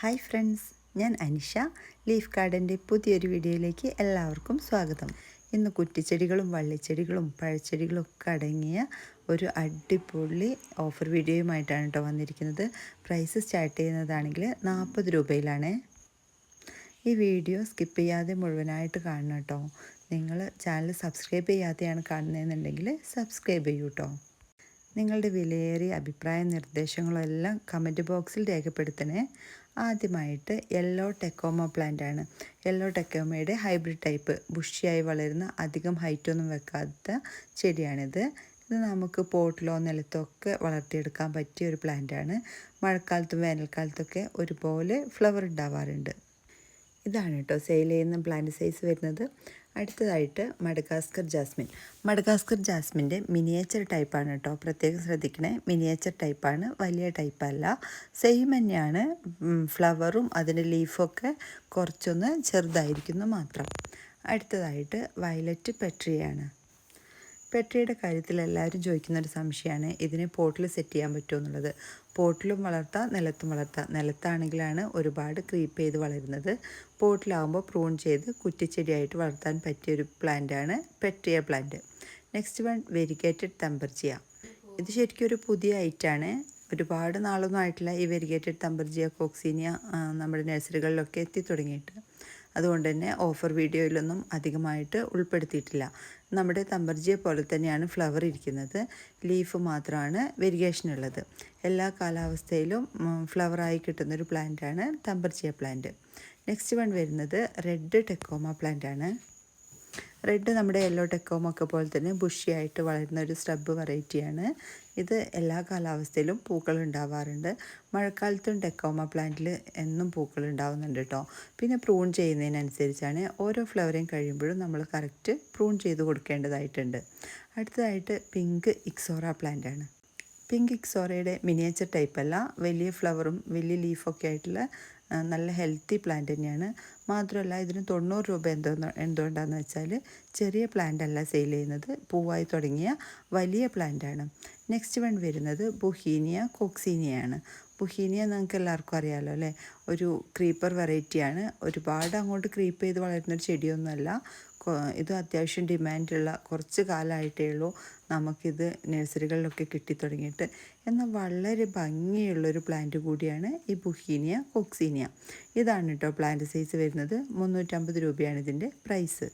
Hi friends ഞാൻ Anisha. Leaf ഗാർഡന്റെ പുതിയൊരു വീഡിയോയിലേക്ക് എല്ലാവർക്കും സ്വാഗതം. ഇന്ന് കുറ്റിച്ചെടികളും വള്ളിച്ചെടികളും പഴച്ചെടികളും ഒക്കെ അടങ്ങിയ ഒരു അടിപൊളി ഓഫർ വീഡിയോയുമായിട്ടാണ് കേട്ടോ വന്നിരിക്കുന്നത്. പ്രൈസ് സ്റ്റാർട്ട് ചെയ്യുന്നതാണെങ്കിൽ നാൽപ്പത് രൂപയിലാണ്. ഈ വീഡിയോ സ്കിപ്പ് ചെയ്യാതെ മുഴുവനായിട്ട് കാണണം കേട്ടോ. നിങ്ങൾ ചാനൽ സബ്സ്ക്രൈബ് ചെയ്യാതെയാണ് കാണുന്നതെന്നുണ്ടെങ്കിൽ സബ്സ്ക്രൈബ് ചെയ്യൂ കേട്ടോ. നിങ്ങളുടെ വിലയേറിയ അഭിപ്രായ നിർദ്ദേശങ്ങളും എല്ലാം കമന്റ് ബോക്സിൽ രേഖപ്പെടുത്തണേ. ആദ്യമായിട്ട് യെല്ലോ ടെക്കോമ പ്ലാന്റ് ആണ്. യെല്ലോ ടെക്കോമയുടെ ഹൈബ്രിഡ് ടൈപ്പ് ബുഷിയായി വളരുന്ന അധികം ഹൈറ്റൊന്നും വെക്കാത്ത ചെടിയാണിത്. ഇത് നമുക്ക് പോട്ടിലോ നിലത്തോ ഒക്കെ വളർത്തിയെടുക്കാൻ പറ്റിയ ഒരു പ്ലാന്റാണ് മഴക്കാലത്തും വേനൽക്കാലത്തൊക്കെ ഒരുപോലെ ഫ്ലവർ ഉണ്ടാവാറുണ്ട്. ഇതാണ് കേട്ടോ സെയിൽ ചെയ്യുന്ന പ്ലാന്റ് സൈസ് വരുന്നത്. അടുത്തതായിട്ട് മഡഗാസ്കർ ജാസ്മിൻ. മഡഗാസ്കർ ജാസ്മിന്റെ മിനിയേച്ചർ ടൈപ്പാണ് കേട്ടോ. പ്രത്യേകം ശ്രദ്ധിക്കണേ. മിനിയേച്ചർ ടൈപ്പാണ്. വലിയ ടൈപ്പല്ല. സെയിം തന്നെയാണ്. ഫ്ലവറും അതിന്റെ ലീഫൊക്കെ കുറച്ചൊന്ന് ചെറുതായിരിക്കുന്നു മാത്രം. അടുത്തതായിട്ട് വയലറ്റ് പെട്രിയാണ് പെട്രിയുടെ കാര്യത്തിൽ എല്ലാവരും ചോദിക്കുന്ന ഒരു സംശയമാണ് ഇതിനെ പോട്ടിൽ സെറ്റ് ചെയ്യാൻ പറ്റുമോ എന്നുള്ളത്. പോട്ടിലും വളർത്താം നിലത്തും വളർത്താം. നിലത്താണെങ്കിലാണ് ഒരുപാട് ക്രീപ്പ് ചെയ്ത് വളരുന്നത്. പോട്ടിലാകുമ്പോൾ പ്രൂൺ ചെയ്ത് കുറ്റിച്ചെടിയായിട്ട് വളർത്താൻ പറ്റിയ പറ്റിയൊരു പ്ലാന്റാണ് petrea plant next one variegated thunbergia ഇത് ശരിക്കും ഒരു പുതിയ ഐറ്റാണ് ഒരുപാട് നാളൊന്നും ആയിട്ടില്ല ഈ വെരിഗേറ്റഡ് തമ്പർജിയ കോക്സീനിയ നമ്മുടെ നഴ്സറികളിലൊക്കെ എത്തി തുടങ്ങിയിട്ട്. അതുകൊണ്ട് തന്നെ ഓഫർ വീഡിയോയിലൊന്നും അധികമായിട്ട് ഉൾപ്പെടുത്തിയിട്ടില്ല. നമ്മുടെ തമ്പർജിയെ പോലെ തന്നെയാണ് ഫ്ലവർ ഇരിക്കുന്നത്. ലീഫ് മാത്രമാണ് വെരിഗേഷൻ ഉള്ളത്. എല്ലാ കാലാവസ്ഥയിലും ഫ്ലവറായി കിട്ടുന്നൊരു പ്ലാന്റാണ് തമ്പർജിയ പ്ലാന്റ് നെക്സ്റ്റ് വൺ വരുന്നത് റെഡ് ടെക്കോമ പ്ലാന്റ് ആണ്. റെഡ് നമ്മുടെ യെല്ലോ ടെക്കോം ഒക്കെ പോലെ തന്നെ ബുഷിയായിട്ട് വളരുന്ന ഒരു സ്ട്രബ് വെറൈറ്റിയാണ് ഇത് എല്ലാ കാലാവസ്ഥയിലും പൂക്കൾ ഉണ്ടാവാറുണ്ട്. മഴക്കാലത്തും ടെക്കോമ പ്ലാന്റിൽ എന്നും പൂക്കൾ ഉണ്ടാവുന്നുണ്ട് കേട്ടോ പിന്നെ പ്രൂൺ ചെയ്യുന്നതിനനുസരിച്ചാണ് ഓരോ ഫ്ലവറിങ് കഴിയുമ്പോഴും നമ്മൾ കറക്റ്റ് പ്രൂൺ ചെയ്ത് കൊടുക്കേണ്ടതായിട്ടുണ്ട്. അടുത്തതായിട്ട് പിങ്ക് ഇക്സോറ പ്ലാന്റ് ആണ്. പിങ്ക് ഇക്സോറയുടെ മിനിയേച്ചർ ടൈപ്പല്ല വലിയ ഫ്ലവറും വലിയ ലീഫൊക്കെ ആയിട്ടുള്ള നല്ല ഹെൽത്തി പ്ലാന്റ് തന്നെയാണ്. മാത്രമല്ല ഇതിന് തൊണ്ണൂറ് രൂപ എന്തോ എന്തുകൊണ്ടാണെന്ന് വെച്ചാൽ ചെറിയ പ്ലാന്റ് അല്ല സെയിൽ ചെയ്യുന്നത്. പൂവായി തുടങ്ങിയ വലിയ പ്ലാന്റാണ് നെക്സ്റ്റ് വൺ വരുന്നത് ബുഹീനിയ കോക്സീനിയാണ് ബുഹീനിയ നിങ്ങൾക്ക് എല്ലാവർക്കും അറിയാമല്ലോ അല്ലേ? ഒരു ക്രീപ്പർ വെറൈറ്റിയാണ് ഒരുപാട് അങ്ങോട്ട് ക്രീപ്പ് ചെയ്ത് വളരുന്നൊരു ചെടിയൊന്നുമല്ല. ഇത് അത്യാവശ്യം ഡിമാൻഡുള്ള കുറച്ച് കാലമായിട്ടേ ഉള്ളൂ. നമുക്കിത് നഴ്സറികളിലൊക്കെ കിട്ടിത്തുടങ്ങിയിട്ട്. എന്നാൽ വളരെ ഭംഗിയുള്ളൊരു പ്ലാന്റ് കൂടിയാണ് ഈ ബുഹീനിയ കോക്സീനിയ. ഇതാണ് കേട്ടോ പ്ലാന്റ് സൈസ് വരുന്നത്. മുന്നൂറ്റമ്പത് രൂപയാണ് ഇതിന്റെ പ്രൈസ്.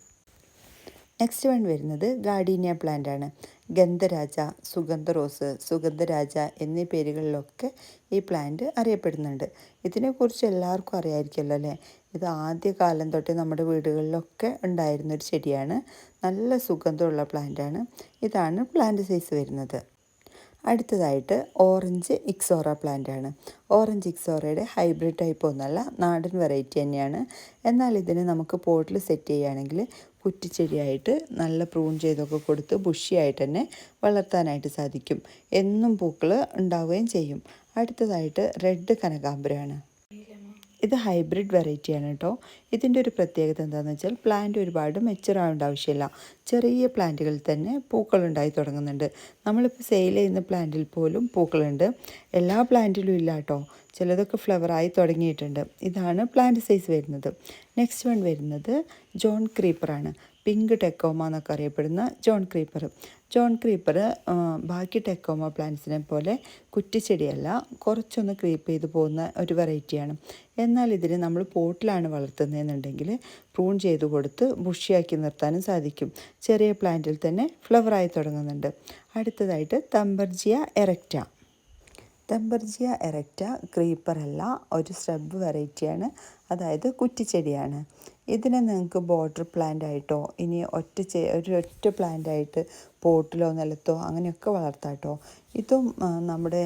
നെക്സ്റ്റ് വൺ വരുന്നത് ഗാർഡീനിയ പ്ലാന്റ് ആണ്. ഗന്ധരാജ സുഗന്ധ റോസ് സുഗന്ധരാജ എന്നീ പേരുകളിലൊക്കെ ഈ പ്ലാന്റ് അറിയപ്പെടുന്നുണ്ട്. ഇതിനെക്കുറിച്ച് എല്ലാവർക്കും അറിയാമായിരിക്കുമല്ലോ അല്ലേ? ഇത് ആദ്യ കാലം തൊട്ട് നമ്മുടെ വീടുകളിലൊക്കെ ഉണ്ടായിരുന്ന ഒരു ചെടിയാണ്. നല്ല സുഗന്ധമുള്ള പ്ലാന്റാണ് ഇതാണ് പ്ലാന്റ് സൈസ് വരുന്നത്. അടുത്തതായിട്ട് ഓറഞ്ച് ഇക്സോറ പ്ലാന്റ് ആണ്. ഓറഞ്ച് ഇക്സോറയുടെ ഹൈബ്രിഡ് ടൈപ്പ് ഒന്നല്ല നാടൻ വെറൈറ്റി തന്നെയാണ്. എന്നാൽ ഇതിനെ നമുക്ക് പോട്ടിൽ സെറ്റ് ചെയ്യുകയാണെങ്കിൽ കുറ്റിച്ചെടിയായിട്ട് നല്ല പ്രൂൺ ചെയ്തൊക്കെ കൊടുത്ത് ബുഷിയായിട്ട് തന്നെ വളർത്താനായിട്ട് സാധിക്കും. എന്നും പൂക്കൾ ഉണ്ടാവുകയും ചെയ്യും. അടുത്തതായിട്ട് റെഡ് കനകാമ്പരമാണ്. ഇത് ഹൈബ്രിഡ് വെറൈറ്റിയാണ് കേട്ടോ. ഇതിന്റെ ഒരു പ്രത്യേകത എന്താണെന്ന് വെച്ചാൽ പ്ലാന്റ് ഒരുപാട് മെച്ചുർ ആവേണ്ട ആവശ്യമില്ല. ചെറിയ പ്ലാന്റുകളിൽ തന്നെ പൂക്കൾ ഉണ്ടായി തുടങ്ങുന്നുണ്ട്. നമ്മളിപ്പോൾ സെയിൽ ചെയ്യുന്ന പ്ലാന്റിൽ പോലും പൂക്കളുണ്ട്. എല്ലാ പ്ലാന്റിലും ഇല്ല കേട്ടോ ചിലതൊക്കെ ഫ്ലവറായി തുടങ്ങിയിട്ടുണ്ട്. ഇതാണ് പ്ലാന്റ് സൈസ് വരുന്നത്. നെക്സ്റ്റ് വൺ വരുന്നത് ജോൺ ക്രീപ്പറാണ് പിങ്ക് ടെക്കോമ എന്നൊക്കെ അറിയപ്പെടുന്ന ജോൺ ക്രീപ്പർ ജോൺ ക്രീപ്പർ ബാക്കി ടെക്കോമ പ്ലാന്റ്സിനെ പോലെ കുറ്റിച്ചെടിയല്ല കുറച്ചൊന്ന് ക്രീപ്പ് ചെയ്ത് പോകുന്ന ഒരു വെറൈറ്റിയാണ് എന്നാൽ ഇതിന് നമ്മൾ പോട്ടിലാണ് വളർത്തുന്നതെന്നുണ്ടെങ്കിൽ പ്രൂൺ ചെയ്ത് കൊടുത്ത് ബുഷിയാക്കി നിർത്താനും സാധിക്കും. ചെറിയ പ്ലാന്റിൽ തന്നെ ഫ്ലവറായി തുടങ്ങുന്നുണ്ട്. അടുത്തതായിട്ട് തമ്പർജിയ എറക്റ്റ തെമ്പർജിയ എറക്റ്റ ക്രീപ്പറല്ല ഒരു സ്രബ് വെറൈറ്റിയാണ് അതായത് കുറ്റിച്ചെടിയാണ്. ഇതിനെ നിങ്ങൾക്ക് ബോർഡർ പ്ലാന്റ് ആയിട്ടോ ഇനി ഒറ്റ ചെ ഒരു ഒറ്റ പ്ലാന്റ് ആയിട്ട് പോട്ടിലോ നിലത്തോ അങ്ങനെയൊക്കെ വളർത്താം കേട്ടോ ഇതും നമ്മുടെ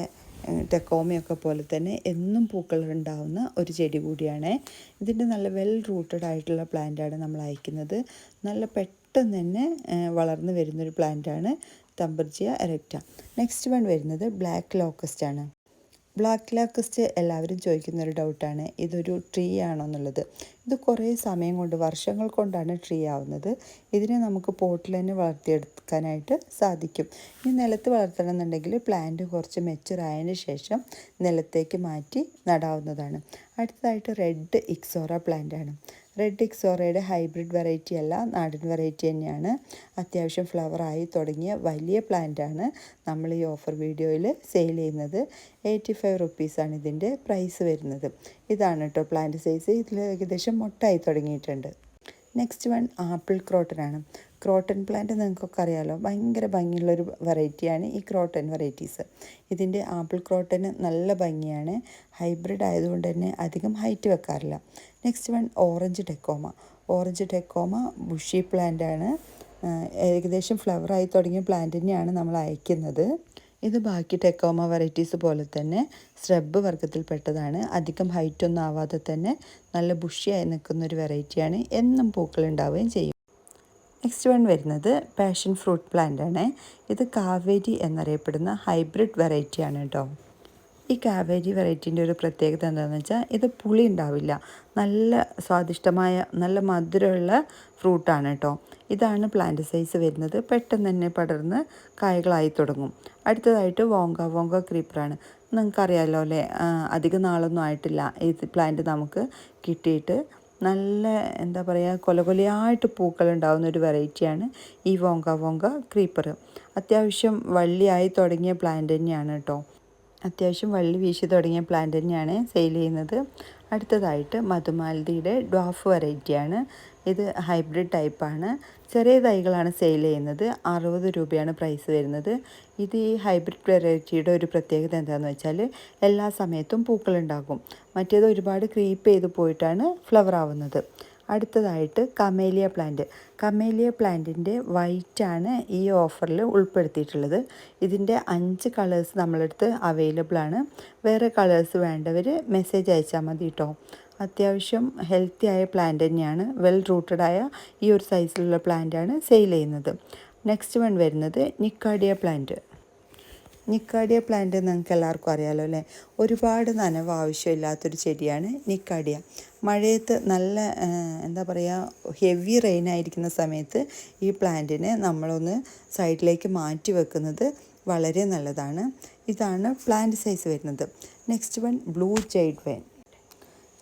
ടെക്കോമയൊക്കെ പോലെ തന്നെ എന്നും പൂക്കൾ ഉണ്ടാവുന്ന ഒരു ചെടി കൂടിയാണ്. ഇതിന്റെ നല്ല വെൽ റൂട്ടഡ് ആയിട്ടുള്ള പ്ലാന്റാണ് നമ്മൾ അയക്കുന്നത്. നല്ല പെട്ടെന്ന് തന്നെ വളർന്നു വരുന്നൊരു പ്ലാന്റാണ് തമ്പർജിയ എറക്റ്റ നെക്സ്റ്റ് വൺ വരുന്നത് ബ്ലാക്ക് ലോക്കസ്റ്റ് ആണ്. ബ്ലാക്ക് ലാക്കസ്റ്റ് എല്ലാവരും ചോദിക്കുന്ന ഒരു ഡൗട്ടാണ് ഇതൊരു ട്രീ ആണോ എന്നുള്ളത് ഇത് കുറേ സമയം കൊണ്ട് വർഷങ്ങൾ കൊണ്ടാണ് ട്രീ ആവുന്നത്. ഇതിനെ നമുക്ക് പോട്ടിൽ തന്നെ വളർത്തിയെടുക്കാനായിട്ട് സാധിക്കും. ഈ നിലത്ത് വളർത്തണമെന്നുണ്ടെങ്കിൽ പ്ലാന്റ് കുറച്ച് മെച്ചുറായതിന് ശേഷം നിലത്തേക്ക് മാറ്റി നടാവുന്നതാണ്. അടുത്തതായിട്ട് റെഡ് ഇക്സോറ പ്ലാന്റ് ആണ്. റെഡ് ഇക്സോറയുടെ ഹൈബ്രിഡ് വെറൈറ്റി അല്ല നാടൻ വെറൈറ്റി തന്നെയാണ്. അത്യാവശ്യം ഫ്ലവറായി തുടങ്ങിയ വലിയ പ്ലാന്റാണ് നമ്മൾ ഈ ഓഫർ വീഡിയോയിൽ സെയിൽ ചെയ്യുന്നത്. എയ്റ്റി ഫൈവ് റുപ്പീസാണ് ഇതിന്റെ പ്രൈസ് വരുന്നത്. ഇതാണ് കേട്ടോ പ്ലാന്റ് സൈസ് ഇതിൽ ഏകദേശം മുട്ടായി തുടങ്ങിയിട്ടുണ്ട്. നെക്സ്റ്റ് വൺ ആപ്പിൾ ക്രോട്ടനാണ് ക്രോട്ടൺ പ്ലാന്റ് നിങ്ങൾക്കൊക്കെ അറിയാമല്ലോ ഭയങ്കര ഭംഗിയുള്ളൊരു വെറൈറ്റിയാണ് ഈ ക്രോട്ടൺ വെറൈറ്റീസ് ഇതിന്റെ ആപ്പിൾ ക്രോട്ടന് നല്ല ഭംഗിയാണ്. ഹൈബ്രിഡ് ആയതുകൊണ്ട് തന്നെ അധികം ഹൈറ്റ് വെക്കാറില്ല. Next one orange tecoma orange tecoma bushy plant ആണ്. ഏകദേശം ഫ്ലവറായി തുടങ്ങിയ പ്ലാന്റ് തന്നെയാണ് നമ്മൾ അയക്കുന്നത്. ഇത് ബാക്കി ടെക്കോമ വെറൈറ്റീസ് പോലെ തന്നെ സ്രബ് വർഗത്തിൽപ്പെട്ടതാണ് അധികം ഹൈറ്റ് ഒന്നും ആവാതെ തന്നെ നല്ല ബുഷിയായി നിൽക്കുന്ന ഒരു വെറൈറ്റിയാണ് എന്നും പൂക്കൾ ഉണ്ടാവുകയും ചെയ്യും. നെക്സ്റ്റ് വൺ വരുന്നത് പാഷൻ ഫ്രൂട്ട് പ്ലാന്റ് ആണ്. ഇത് കാവേരി എന്നറിയപ്പെടുന്ന ഹൈബ്രിഡ് വെറൈറ്റിയാണ് കേട്ടോ ഈ ക്യാബേജ് വെറൈറ്റീന്റെ ഒരു പ്രത്യേകത എന്താണെന്ന് വെച്ചാൽ ഇത് പുളി ഉണ്ടാവില്ല. നല്ല സ്വാദിഷ്ടമായ നല്ല മധുരമുള്ള ഫ്രൂട്ടാണ് കേട്ടോ ഇതാണ് പ്ലാന്റ് സൈസ് വരുന്നത്. പെട്ടെന്ന് തന്നെ പടർന്ന് കായകളായി തുടങ്ങും. അടുത്തതായിട്ട് വോങ്ക വോങ്ക ക്രീപ്പറാണ് നിങ്ങൾക്കറിയാമല്ലോ അല്ലേ? അധികം നാളൊന്നും ആയിട്ടില്ല. ഈ പ്ലാന്റ് നമുക്ക് കിട്ടിയിട്ട് നല്ല എന്താ പറയുക കൊല കൊലയായിട്ട് പൂക്കൾ ഉണ്ടാകുന്ന ഒരു വെറൈറ്റിയാണ് ഈ വോങ്ക വോങ്ക ക്രീപ്പർ അത്യാവശ്യം വള്ളിയായി തുടങ്ങിയ പ്ലാന്റ് തന്നെയാണ് കേട്ടോ അത്യാവശ്യം വള്ളി വീശി തുടങ്ങിയ പ്ലാന്റ് തന്നെയാണ് സെയിൽ ചെയ്യുന്നത്. അടുത്തതായിട്ട് മധുമാലതിയുടെ ഡ്വാഫ് വെറൈറ്റിയാണ് ഇത് ഹൈബ്രിഡ് ടൈപ്പാണ് ചെറിയ തൈകളാണ് സെയിൽ ചെയ്യുന്നത്. അറുപത് രൂപയാണ് പ്രൈസ് വരുന്നത്. ഇത് ഈ ഹൈബ്രിഡ് വെറൈറ്റിയുടെ ഒരു പ്രത്യേകത എന്താണെന്ന് വെച്ചാൽ എല്ലാ സമയത്തും പൂക്കളുണ്ടാകും മറ്റേത് ഒരുപാട് ക്രീപ്പ് ചെയ്ത് പോയിട്ടാണ് ഫ്ലവർ ആവുന്നത്. അടുത്തതായിട്ട് കമേലിയ പ്ലാന്റ് കമേലിയ പ്ലാന്റിന്റെ വൈറ്റാണ് ഈ ഓഫറിൽ ഉൾപ്പെടുത്തിയിട്ടുള്ളത്. ഇതിന്റെ അഞ്ച് കളേഴ്സ് നമ്മളടുത്ത് അവൈലബിൾ ആണ്. വേറെ കളേഴ്സ് വേണ്ടവർ മെസ്സേജ് അയച്ചാൽ മതി കേട്ടോ അത്യാവശ്യം ഹെൽത്തി ആയ പ്ലാന്റ് തന്നെയാണ്. വെൽ റൂട്ടഡ് ആയ ഈ ഒരു സൈസിലുള്ള പ്ലാന്റാണ് സെയിൽ ചെയ്യുന്നത്. നെക്സ്റ്റ് വൺ വരുന്നത് നിക്കാഡിയ പ്ലാന്റ് നിക്കാഡിയ പ്ലാന്റ് നിങ്ങൾക്ക് എല്ലാവർക്കും അറിയാമല്ലോ അല്ലേ? ഒരുപാട് നനവ് ആവശ്യമില്ലാത്തൊരു ചെടിയാണ് നിക്കാഡിയ. മഴയത്ത് നല്ല എന്താ പറയുക ഹെവി റെയിൻ ആയിരിക്കുന്ന സമയത്ത് ഈ പ്ലാന്റിനെ നമ്മളൊന്ന് സൈഡിലേക്ക് മാറ്റി വെക്കുന്നത് വളരെ നല്ലതാണ്. ഇതാണ് പ്ലാന്റ് സൈസ് വരുന്നത്. Next one blue jade vine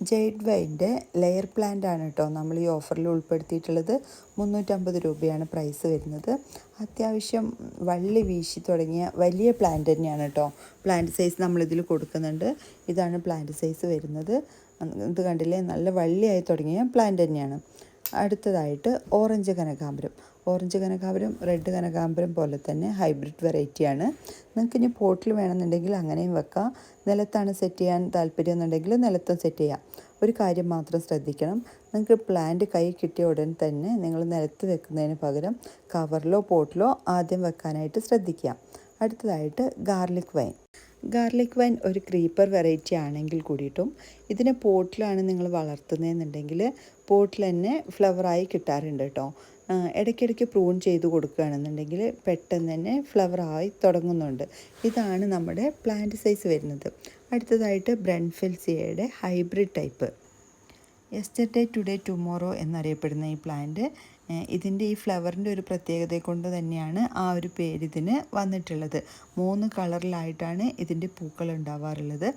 jade വൈന്റെ layer plant ആണ് കേട്ടോ നമ്മൾ ഈ ഓഫറിൽ ഉൾപ്പെടുത്തിയിട്ടുള്ളത്. മുന്നൂറ്റമ്പത് രൂപയാണ് പ്രൈസ് വരുന്നത്. അത്യാവശ്യം വള്ളി വീശി തുടങ്ങിയ വലിയ പ്ലാന്റ് തന്നെയാണ് കേട്ടോ. പ്ലാന്റ് സൈസ് നമ്മളിതിൽ കൊടുക്കുന്നുണ്ട്. ഇതാണ് പ്ലാന്റ് സൈസ് വരുന്നത്. ഇത് കണ്ടില്ലേ? നല്ല വള്ളിയായി തുടങ്ങിയ പ്ലാന്റ് തന്നെയാണ്. അടുത്തതായിട്ട് ഓറഞ്ച് കനകാമ്പരം. ഓറഞ്ച് കനകാമ്പരം റെഡ് കനകാമ്പരം പോലെ തന്നെ ഹൈബ്രിഡ് വെറൈറ്റിയാണ് നിങ്ങൾക്ക് ഇനി പോട്ടിൽ വേണമെന്നുണ്ടെങ്കിൽ അങ്ങനെയും വെക്കാം. നിലത്താണ് സെറ്റ് ചെയ്യാൻ താല്പര്യം എന്നുണ്ടെങ്കിൽ നിലത്തും സെറ്റ് ചെയ്യാം. ഒരു കാര്യം മാത്രം ശ്രദ്ധിക്കണം. നിങ്ങൾക്ക് പ്ലാന്റ് കൈ കിട്ടിയ ഉടൻ തന്നെ നിങ്ങൾ നിലത്ത് വെക്കുന്നതിന് പകരം കവറിലോ പോട്ടിലോ ആദ്യം വെക്കാനായിട്ട് ശ്രദ്ധിക്കുക. അടുത്തതായിട്ട് ഗാർലിക് വൈൻ ഗാർലിക് വൈൻ ഒരു ക്രീപ്പർ വെറൈറ്റി ആണെങ്കിൽ കൂടിയിട്ടും ഇതിനെ പോട്ടിലാണ് നിങ്ങൾ വളർത്തുന്നതെന്നുണ്ടെങ്കിൽ പോട്ടിൽ തന്നെ ഫ്ലവറായി കിട്ടാറുണ്ട് കേട്ടോ. ഇടയ്ക്കിടയ്ക്ക് പ്രൂൺ ചെയ്ത് കൊടുക്കുകയാണെന്നുണ്ടെങ്കിൽ പെട്ടെന്ന് തന്നെ ഫ്ലവറായി തുടങ്ങുന്നുണ്ട്. ഇതാണ് നമ്മുടെ പ്ലാന്റ് സൈസ് വരുന്നത്. അടുത്തതായിട്ട് ബ്രൺഫെൽസിയയുടെ hybrid type. Yesterday today tomorrow എന്നറിയപ്പെടുന്ന ഈ പ്ലാന്റ് ഇതിന്റെ ഈ ഫ്ലവറിന്റെ ഒരു പ്രത്യേകത കൊണ്ട് തന്നെയാണ് ആ ഒരു പേര് ഇതിന് വന്നിട്ടുള്ളത്. മൂന്ന് കളറിലായിട്ടാണ് ഇതിന്റെ പൂക്കൾ ഉണ്ടാവാറുള്ളത്.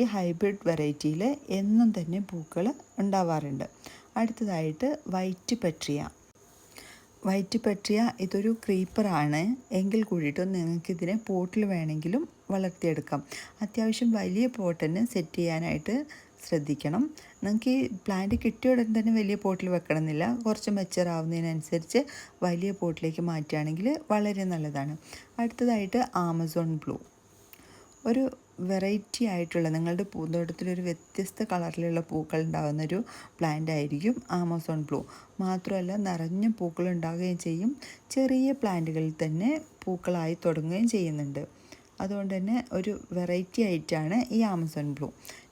ഈ ഹൈബ്രിഡ് വെറൈറ്റിയിൽ എന്നും തന്നെ പൂക്കൾ ഉണ്ടാവാറുണ്ട്. അടുത്തതായിട്ട് വൈറ്റ് പെട്രിയ. വൈറ്റ് പറ്റിയ ഇതൊരു ക്രീപ്പറാണ് എങ്കിൽ കൂടിയിട്ടും നിങ്ങൾക്കിതിനെ പോട്ടിൽ വേണമെങ്കിലും വളർത്തിയെടുക്കാം. അത്യാവശ്യം വലിയ പോട്ടിന് സെറ്റ് ചെയ്യാനായിട്ട് ശ്രദ്ധിക്കണം. നിങ്ങൾക്ക് ഈ പ്ലാന്റ് കിട്ടിയ ഉടൻ തന്നെ വലിയ പോട്ടിൽ വെക്കണമെന്നില്ല. കുറച്ച് മെച്ചർ ആവുന്നതിനനുസരിച്ച് വലിയ പോട്ടിലേക്ക് മാറ്റുകയാണെങ്കിൽ വളരെ നല്ലതാണ്. അടുത്തതായിട്ട് ആമസോൺ ബ്ലൂ. ഒരു വെറൈറ്റി ആയിട്ടുള്ള നിങ്ങളുടെ പൂന്തോട്ടത്തിലൊരു വ്യത്യസ്ത കളറിലുള്ള പൂക്കൾ ഉണ്ടാകുന്ന ഒരു പ്ലാന്റ് ആയിരിക്കും ആമസോൺ ബ്ലൂ. മാത്രമല്ല നിറഞ്ഞ പൂക്കൾ ഉണ്ടാവുകയും ചെയ്യും. ചെറിയ പ്ലാന്റുകളിൽ തന്നെ പൂക്കളായി തുടങ്ങുകയും ചെയ്യുന്നുണ്ട്. അതുകൊണ്ട് തന്നെ ഒരു വെറൈറ്റി ആയിട്ടാണ് ഈ Amazon blue.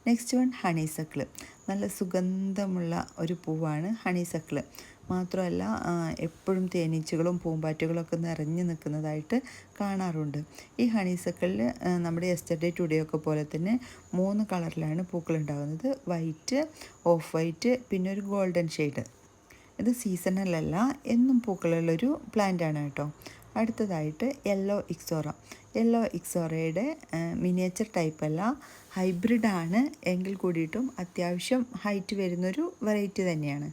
Next one honeysuckle നല്ല സുഗന്ധമുള്ള ഒരു പൂവാണ് ഹണി സക്കിൾ മാത്രമല്ല എപ്പോഴും തേനീച്ചകളും പൂമ്പാറ്റകളൊക്കെ നിറഞ്ഞു നിൽക്കുന്നതായിട്ട് കാണാറുണ്ട്. ഈ ഹണി സക്കിളിൽ നമ്മുടെ എസ്റ്റർഡേ ടുഡേ ഒക്കെ പോലെ തന്നെ മൂന്ന് കളറിലാണ് പൂക്കൾ ഉണ്ടാകുന്നത് വൈറ്റ് ഓഫ് വൈറ്റ് പിന്നെ ഒരു ഗോൾഡൻ ഷെയ്ഡ് ഇത് സീസണലല്ല എന്നും പൂക്കളുള്ളൊരു പ്ലാന്റ് ആണ് കേട്ടോ. അടുത്തതായിട്ട് യെല്ലോ ഇക്സോറ യെല്ലോ ഇക്സോറയുടെ മിനിയേച്ചർ ടൈപ്പ് അല്ല ഹൈബ്രിഡ് ആണ് എങ്കിൽ കൂടിയിട്ടും അത്യാവശ്യം ഹൈറ്റ് വരുന്നൊരു വെറൈറ്റി തന്നെയാണ്.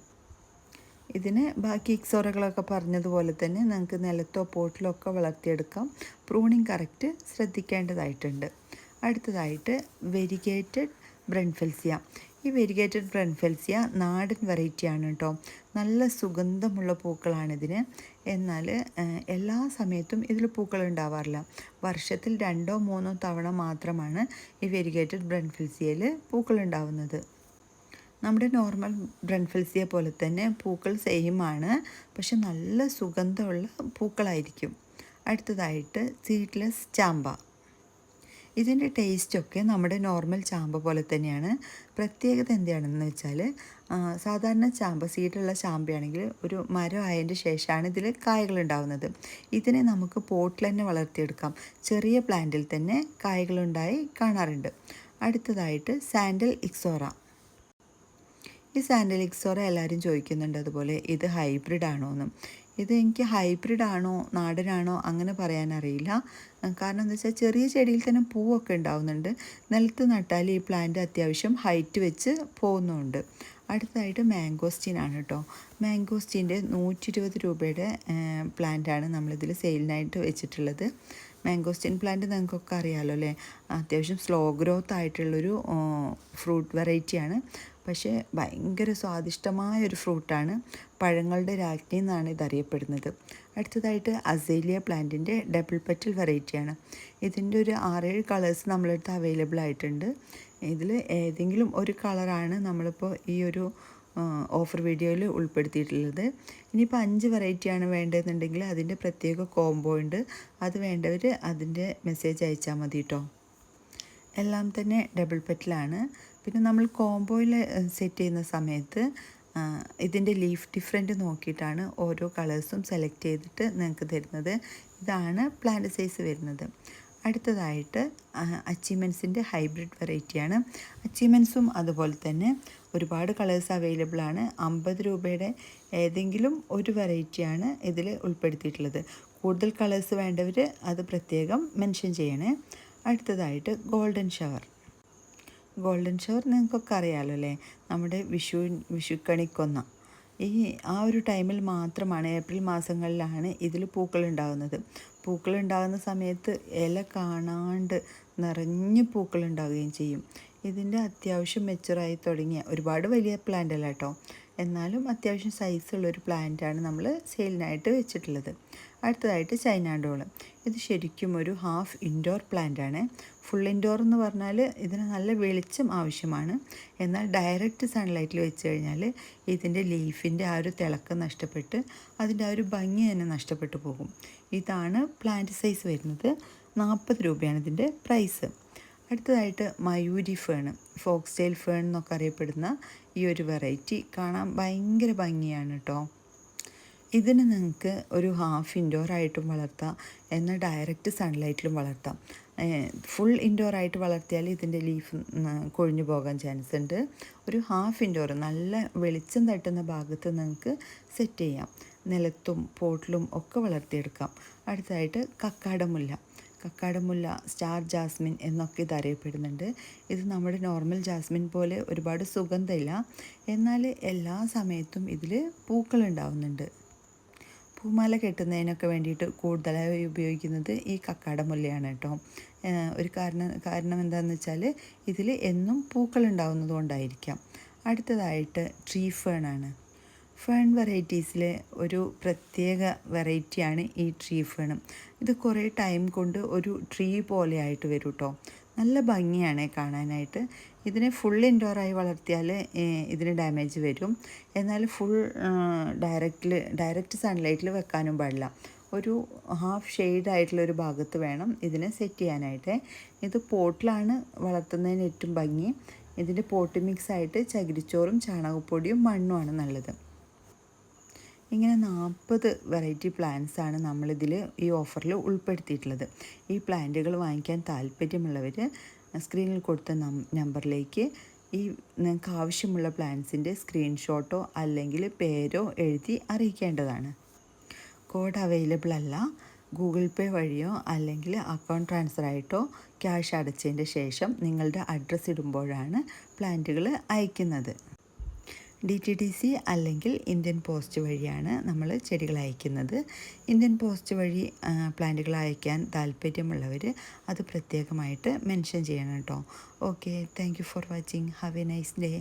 ഇതിന് ബാക്കി ഇക്സോറകളൊക്കെ പറഞ്ഞതുപോലെ തന്നെ നമുക്ക് നിലത്തോ പോട്ടിലോ ഒക്കെ വളർത്തിയെടുക്കാം. Pruning correct ശ്രദ്ധിക്കേണ്ടതായിട്ടുണ്ട്. അടുത്തതായിട്ട് വെരിഗേറ്റഡ് ബ്രൺഫെൽസിയ. ഈ വെരിഗേറ്റഡ് ബ്രൺഫെൽസിയ നാടൻ വെറൈറ്റിയാണ് കേട്ടോ. നല്ല സുഗന്ധമുള്ള പൂക്കളാണിതിന്. എന്നാൽ എല്ലാ സമയത്തും ഇതിൽ പൂക്കൾ ഉണ്ടാവാറില്ല. വർഷത്തിൽ രണ്ടോ മൂന്നോ തവണ മാത്രമാണ് ഈ വെരിഗേറ്റഡ് ബ്രൺഫിൽസിയയിൽ പൂക്കൾ ഉണ്ടാവുന്നത്. നമ്മുടെ നോർമൽ ബ്രൺഫിൽസിയ പോലെ തന്നെ പൂക്കൾ സെയിമാണ് പക്ഷെ നല്ല സുഗന്ധമുള്ള പൂക്കളായിരിക്കും. അടുത്തതായിട്ട് സീഡ്ലെസ് ചാമ്പ. ഇതിന്റെ ടേസ്റ്റൊക്കെ നമ്മുടെ നോർമൽ ചാമ്പ പോലെ തന്നെയാണ്. പ്രത്യേകത എന്താണെന്ന് വെച്ചാൽ സാധാരണ ചാമ്പ സീഡുള്ള ചാമ്പയാണെങ്കിൽ ഒരു മരം ആയതിന്റെ ശേഷമാണ് ഇതിൽ കായകൾ ഉണ്ടാവുന്നത്. ഇതിനെ നമുക്ക് പോട്ടിൽ തന്നെ വളർത്തിയെടുക്കാം. ചെറിയ പ്ലാന്റിൽ തന്നെ കായകളുണ്ടായി കാണാറുണ്ട്. അടുത്തതായിട്ട് സാൻഡൽ ഇക്സോറ. ഈ സാൻഡൽ ഇക്സോറ എല്ലാവരും ചോദിക്കുന്നുണ്ട് അതുപോലെ ഇത് ഹൈബ്രിഡ് ആണോ എന്നും ഇത് എനിക്ക് ഹൈബ്രിഡ് ആണോ നാടനാണോ അങ്ങനെ പറയാനറിയില്ല കാരണം എന്താ വെച്ചാൽ ചെറിയ ചെടിയിൽ തന്നെ പൂവൊക്കെ ഉണ്ടാവുന്നുണ്ട്. നിലത്ത് നട്ടാൽ ഈ പ്ലാന്റ് അത്യാവശ്യം ഹൈറ്റ് വെച്ച് പോകുന്നുണ്ട്. അടുത്തതായിട്ട് മാംഗോസ്റ്റീൻ ആണ് കേട്ടോ. മാംഗോസ്റ്റീന്റെ നൂറ്റി ഇരുപത് രൂപയുടെ പ്ലാന്റാണ് നമ്മളിതിൽ സെയിലിനായിട്ട് വെച്ചിട്ടുള്ളത്. മാംഗോസ്റ്റീൻ പ്ലാന്റ് നിങ്ങൾക്കൊക്കെ അറിയാമല്ലോ അല്ലേ? അത്യാവശ്യം സ്ലോ ഗ്രോത്ത് ആയിട്ടുള്ളൊരു ഫ്രൂട്ട് വെറൈറ്റിയാണ്. പക്ഷേ ഭയങ്കര സ്വാദിഷ്ടമായ ഒരു ഫ്രൂട്ടാണ്. പഴങ്ങളുടെ രാജ്ഞി എന്നാണ് ഇതറിയപ്പെടുന്നത്. അടുത്തതായിട്ട് അസേലിയ പ്ലാന്റിന്റെ ഡബിൾ പെറ്റൽ വെറൈറ്റിയാണ്. ഇതിന്റെ ഒരു ആറേഴ് കളേഴ്സ് നമ്മളടുത്ത് അവൈലബിൾ ആയിട്ടുണ്ട്. ഇതിൽ ഏതെങ്കിലും ഒരു കളറാണ് നമ്മളിപ്പോൾ ഈ ഒരു ഓഫർ വീഡിയോയിൽ ഉൾപ്പെടുത്തിയിട്ടുള്ളത്. ഇനിയിപ്പോൾ അഞ്ച് വെറൈറ്റിയാണ് വേണ്ടതെന്നുണ്ടെങ്കിൽ അതിന്റെ പ്രത്യേക കോംബോ ഉണ്ട്. അത് വേണ്ടവർ അതിന്റെ മെസ്സേജ് അയച്ചാൽ മതി കേട്ടോ എല്ലാം തന്നെ ഡബിൾ പെറ്റിലാണ് പിന്നെ നമ്മൾ കോംബോയിൽ സെറ്റ് ചെയ്യുന്ന സമയത്ത് ഇതിന്റെ ലീഫ് ഡിഫറെന്റ് നോക്കിയിട്ടാണ് ഓരോ കളേഴ്സും സെലക്ട് ചെയ്തിട്ട് നിങ്ങൾക്ക് തരുന്നത്. ഇതാണ് പ്ലാന്റ് സൈസ് വരുന്നത്. അടുത്തതായിട്ട് അച്ചീവ്മെൻസിന്റെ ഹൈബ്രിഡ് വെറൈറ്റിയാണ് അച്ചീവ്മെൻസും അതുപോലെ തന്നെ ഒരുപാട് കളേഴ്സ് അവൈലബിൾ ആണ്. അമ്പത് രൂപയുടെ ഏതെങ്കിലും ഒരു വെറൈറ്റിയാണ് ഇതിൽ ഉൾപ്പെടുത്തിയിട്ടുള്ളത്. കൂടുതൽ കളേഴ്സ് വേണ്ടവർ അത് പ്രത്യേകം മെൻഷൻ ചെയ്യണേ. അടുത്തതായിട്ട് ഗോൾഡൻ ഷവർ ഗോൾഡൻ ഷവർ നിങ്ങൾക്കൊക്കെ അറിയാമല്ലോ അല്ലേ? നമ്മുടെ വിഷു വിഷുക്കണിക്കൊന്ന. ഈ ആ ഒരു ടൈമിൽ മാത്രമാണ് ഏപ്രിൽ മാസങ്ങളിലാണ് ഇതിൽ പൂക്കൾ ഉണ്ടാകുന്നത് പൂക്കൾ ഉണ്ടാകുന്ന സമയത്ത് ഇല കാണാണ്ട് നിറഞ്ഞ് പൂക്കൾ ഉണ്ടാവുകയും ചെയ്യും. ഇതിന്റെ അത്യാവശ്യം മെച്ചുറായി തുടങ്ങിയ ഒരുപാട് വലിയ പ്ലാന്റ് അല്ല കേട്ടോ. എന്നാലും അത്യാവശ്യം സൈസുള്ളൊരു പ്ലാന്റാണ് നമ്മൾ സെയിലിനായിട്ട് വെച്ചിട്ടുള്ളത്. അടുത്തതായിട്ട് ചൈനാഡോൾ ഇത് ശരിക്കും ഒരു ഹാഫ് ഇൻഡോർ പ്ലാന്റ് ആണ്. ഫുൾ ഇൻഡോർ എന്ന് പറഞ്ഞാൽ ഇതിന് നല്ല വെളിച്ചം ആവശ്യമാണ്. എന്നാൽ ഡയറക്റ്റ് സൺലൈറ്റിൽ വെച്ച് കഴിഞ്ഞാൽ ഇതിന്റെ ലീഫിന്റെ ആ ഒരു തിളക്കം നഷ്ടപ്പെട്ട് അതിന്റെ ആ ഒരു ഭംഗി തന്നെ നഷ്ടപ്പെട്ടു പോകും. ഇതാണ് പ്ലാന്റ് സൈസ് വരുന്നത്. നാൽപ്പത് രൂപയാണ് ഇതിന്റെ പ്രൈസ് അടുത്തതായിട്ട് മയൂരി ഫേൺ ഫോക്സ്റ്റൈൽ ഫേൺ എന്നൊക്കെ അറിയപ്പെടുന്ന ഈ ഒരു വെറൈറ്റി കാണാൻ ഭയങ്കര ഭംഗിയാണ് കേട്ടോ ഇതിന് നിങ്ങൾക്ക് ഒരു ഹാഫ് ഇൻഡോർ ആയിട്ടും വളർത്താം എന്നാൽ ഡയറക്റ്റ് സൺലൈറ്റിലും വളർത്താം. ഫുൾ ഇൻഡോർ ആയിട്ട് വളർത്തിയാൽ ഇതിന്റെ ലീഫ് കൊഴിഞ്ഞു പോകാൻ ചാൻസ് ഉണ്ട്. ഒരു ഹാഫ് ഇൻഡോർ നല്ല വെളിച്ചം തട്ടുന്ന ഭാഗത്ത് നിങ്ങൾക്ക് സെറ്റ് ചെയ്യാം. നിലത്തും പോട്ടിലും ഒക്കെ വളർത്തിയെടുക്കാം. അടുത്തതായിട്ട് കക്കാടമുല്ല. കക്കാടമുല്ല സ്റ്റാർ ജാസ്മിൻ എന്നൊക്കെ ഇത് അറിയപ്പെടുന്നുണ്ട്. ഇത് നമ്മുടെ നോർമൽ ജാസ്മിൻ പോലെ ഒരുപാട് സുഗന്ധമില്ല. എന്നാൽ എല്ലാ സമയത്തും ഇതിൽ പൂക്കൾ ഉണ്ടാവുന്നുണ്ട്. പൂമാല കെട്ടുന്നതിനൊക്കെ വേണ്ടിയിട്ട് കൂടുതലായി ഉപയോഗിക്കുന്നത് ഈ കക്കാടമുല്ലയാണ് കേട്ടോ. ഏഹ് ഒരു കാരണം കാരണം എന്താണെന്ന് വെച്ചാൽ ഇതിൽ എന്നും പൂക്കൾ ഉണ്ടാവുന്നത് കൊണ്ടായിരിക്കാം. അടുത്തതായിട്ട് ട്രീ ഫേൺ ആണ്. ഫേൺ വെറൈറ്റീസിലെ ഒരു പ്രത്യേക വെറൈറ്റിയാണ് ഈ ട്രീ ഫേൺ. ഇത് കുറേ ടൈം കൊണ്ട് ഒരു ട്രീ പോലെ ആയിട്ട് വരും കേട്ടോ. നല്ല ഭംഗിയാണ് കാണാനായിട്ട്. ഇതിനെ ഫുൾ ഇൻഡോറായി വളർത്തിയാൽ ഇതിന് ഡാമേജ് വരും. എന്നാൽ ഫുൾ ഡയറക്റ്റിൽ ഡയറക്റ്റ് സൺലൈറ്റിൽ വെക്കാനും പാടില്ല. ഒരു ഹാഫ് ഷെയ്ഡ് ആയിട്ടുള്ള ഒരു ഭാഗത്ത് വേണം ഇതിനെ സെറ്റ് ചെയ്യാനായിട്ട്. ഇത് പോട്ടിലാണ് വളർത്തുന്നതിന് ഏറ്റവും ഭംഗി. ഇതിന്റെ പോട്ട് മിക്സ് ആയിട്ട് ചകിരിച്ചോറും ചാണകപ്പൊടിയും മണ്ണുമാണ് നല്ലത്. ഇങ്ങനെ നാൽപ്പത് വെറൈറ്റി പ്ലാന്റ്സ് ആണ് നമ്മളിതിൽ ഈ ഓഫറിൽ ഉൾപ്പെടുത്തിയിട്ടുള്ളത്. ഈ പ്ലാന്റുകൾ വാങ്ങിക്കാൻ താല്പര്യമുള്ളവർ സ്ക്രീനിൽ കൊടുത്ത നമ്പറിലേക്ക് ഈ നിങ്ങൾക്ക് ആവശ്യമുള്ള പ്ലാൻസിന്റെ സ്ക്രീൻഷോട്ടോ അല്ലെങ്കിൽ പേരോ എഴുതി അറിയിക്കേണ്ടതാണ്. കോഡ് അവൈലബിൾ അല്ല ഗൂഗിൾ പേ വഴിയോ അല്ലെങ്കിൽ അക്കൗണ്ട് ട്രാൻസ്ഫർ ആയിട്ടോ ക്യാഷ് അടച്ചതിന്റെ ശേഷം നിങ്ങളുടെ അഡ്രസ്സ് ഇടുമ്പോഴാണ് പ്ലാന്റുകൾ അയക്കുന്നത്. ഡി ടി ടി സി അല്ലെങ്കിൽ ഇന്ത്യൻ പോസ്റ്റ് വഴിയാണ് നമ്മൾ ചെടികൾ അയക്കുന്നത്. ഇന്ത്യൻ പോസ്റ്റ് വഴി പ്ലാന്റുകൾ അയക്കാൻ താല്പര്യമുള്ളവർ അത് പ്രത്യേകമായിട്ട് മെൻഷൻ ചെയ്യണം കേട്ടോ. Okay thank you for watching have a nice day